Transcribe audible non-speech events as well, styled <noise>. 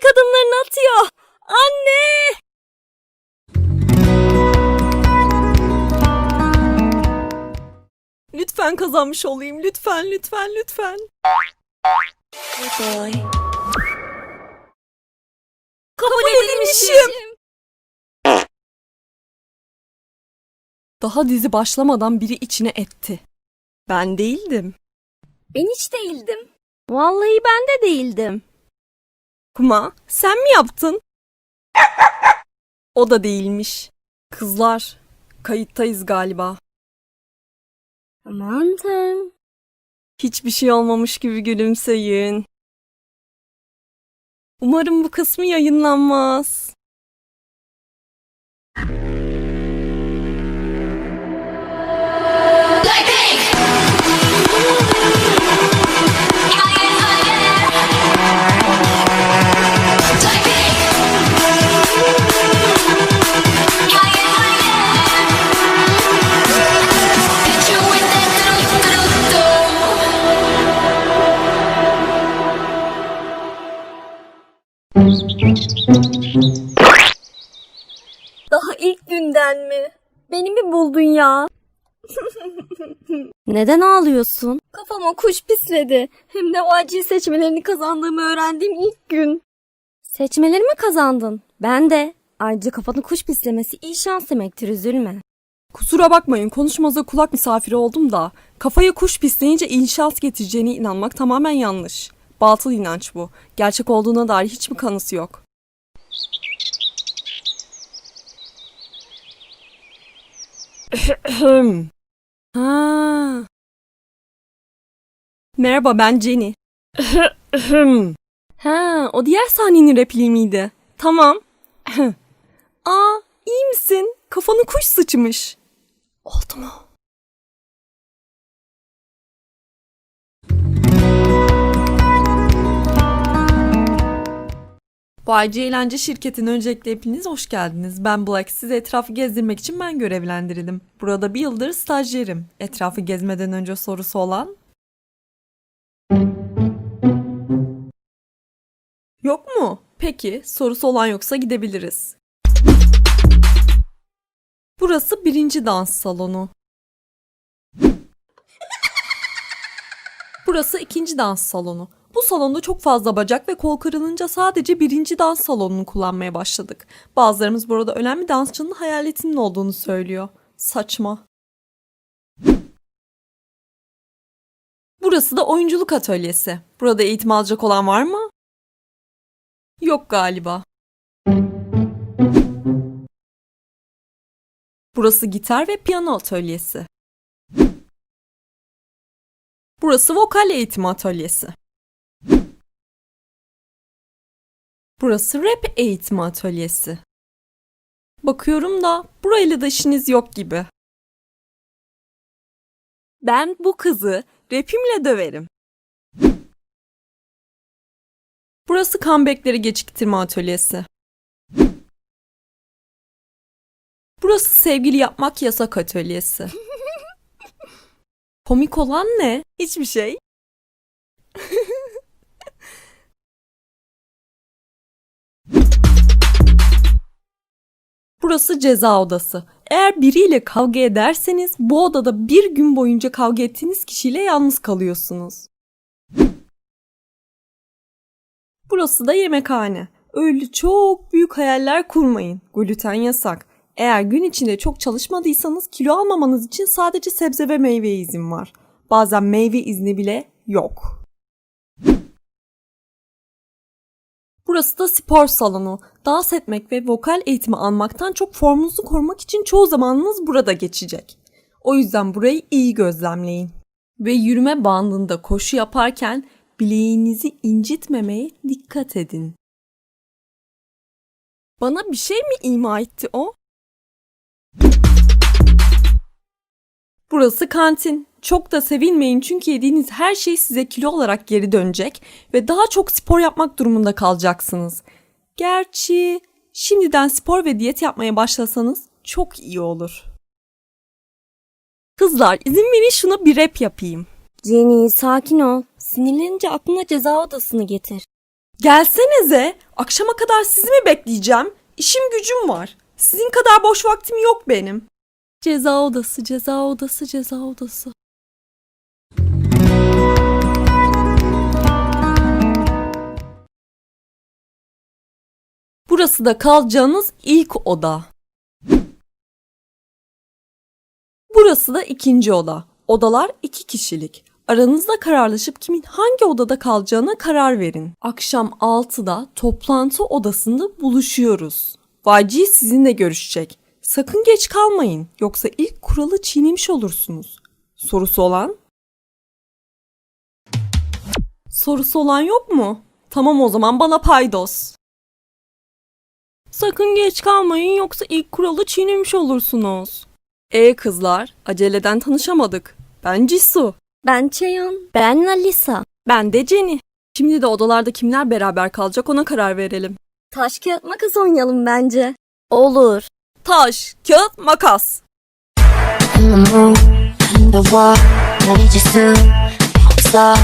erkek adımlarını atıyor. Anne! Lütfen kazanmış olayım. Lütfen, lütfen, lütfen. Kabul edilmişim. Daha dizi başlamadan biri içine etti. Ben değildim. Ben hiç değildim. Vallahi ben de değildim. Kuma, sen mi yaptın? O da değilmiş. Kızlar, kayıttayız galiba. Aman tanrım. Hiçbir şey olmamış gibi gülümseyin. Umarım bu kısmı yayınlanmaz. Beni mi buldun ya? <laughs> Neden ağlıyorsun? Kafama kuş pisledi. Hem de o acil seçmelerini kazandığımı öğrendiğim ilk gün. Seçmeleri mi kazandın? Ben de. Ayrıca kafanı kuş pislemesi iyi şans demektir üzülme. Kusura bakmayın konuşmanıza kulak misafiri oldum da kafaya kuş pisleyince inşaat getireceğine inanmak tamamen yanlış. Batıl inanç bu. Gerçek olduğuna dair hiçbir kanısı yok. <laughs> ha. Merhaba ben Jenny. <laughs> ha, o diğer sahnenin repliği miydi? Tamam. <laughs> Aa, iyi misin? Kafanı kuş sıçmış. Oldu mu? YG Eğlence Şirketi'ne öncelikle hepiniz hoş geldiniz. Ben Black. Sizi etrafı gezdirmek için ben görevlendirildim. Burada bir yıldır stajyerim. Etrafı gezmeden önce sorusu olan... Yok mu? Peki, sorusu olan yoksa gidebiliriz. Burası birinci dans salonu. Burası ikinci dans salonu. Bu salonda çok fazla bacak ve kol kırılınca sadece birinci dans salonunu kullanmaya başladık. Bazılarımız burada ölen bir dansçının hayaletinin olduğunu söylüyor. Saçma. Burası da oyunculuk atölyesi. Burada eğitim alacak olan var mı? Yok galiba. Burası gitar ve piyano atölyesi. Burası vokal eğitimi atölyesi. Burası rap eğitimi atölyesi. Bakıyorum da burayla da işiniz yok gibi. Ben bu kızı rapimle döverim. Burası comebackleri geciktirme atölyesi. Burası sevgili yapmak yasak atölyesi. <laughs> Komik olan ne? Hiçbir şey. Burası ceza odası. Eğer biriyle kavga ederseniz bu odada bir gün boyunca kavga ettiğiniz kişiyle yalnız kalıyorsunuz. Burası da yemekhane. Öyle çok büyük hayaller kurmayın. Gluten yasak. Eğer gün içinde çok çalışmadıysanız kilo almamanız için sadece sebze ve meyve izin var. Bazen meyve izni bile yok. Burası da spor salonu. Dans etmek ve vokal eğitimi almaktan çok formunuzu korumak için çoğu zamanınız burada geçecek. O yüzden burayı iyi gözlemleyin. Ve yürüme bandında koşu yaparken bileğinizi incitmemeye dikkat edin. Bana bir şey mi ima etti o? Burası kantin. Çok da sevinmeyin çünkü yediğiniz her şey size kilo olarak geri dönecek ve daha çok spor yapmak durumunda kalacaksınız. Gerçi şimdiden spor ve diyet yapmaya başlasanız çok iyi olur. Kızlar izin verin şuna bir rap yapayım. Jenny sakin ol. Sinirlenince aklına ceza odasını getir. Gelsenize. Akşama kadar sizi mi bekleyeceğim? İşim gücüm var. Sizin kadar boş vaktim yok benim. Ceza odası, ceza odası, ceza odası. Burası da kalacağınız ilk oda. Burası da ikinci oda. Odalar iki kişilik. Aranızda kararlaşıp kimin hangi odada kalacağına karar verin. Akşam 6'da toplantı odasında buluşuyoruz. Vaci sizinle görüşecek. Sakın geç kalmayın yoksa ilk kuralı çiğnemiş olursunuz. Sorusu olan? Sorusu olan yok mu? Tamam o zaman bana paydos. Sakın geç kalmayın yoksa ilk kuralı çiğnemiş olursunuz. E kızlar, aceleden tanışamadık. Ben Cisu. Ben Çeyon. Ben Alisa. Ben de Jenny. Şimdi de odalarda kimler beraber kalacak ona karar verelim. Taş kağıt makas oynayalım bence. Olur. Taş, kağıt, makas. in the moon, in the. So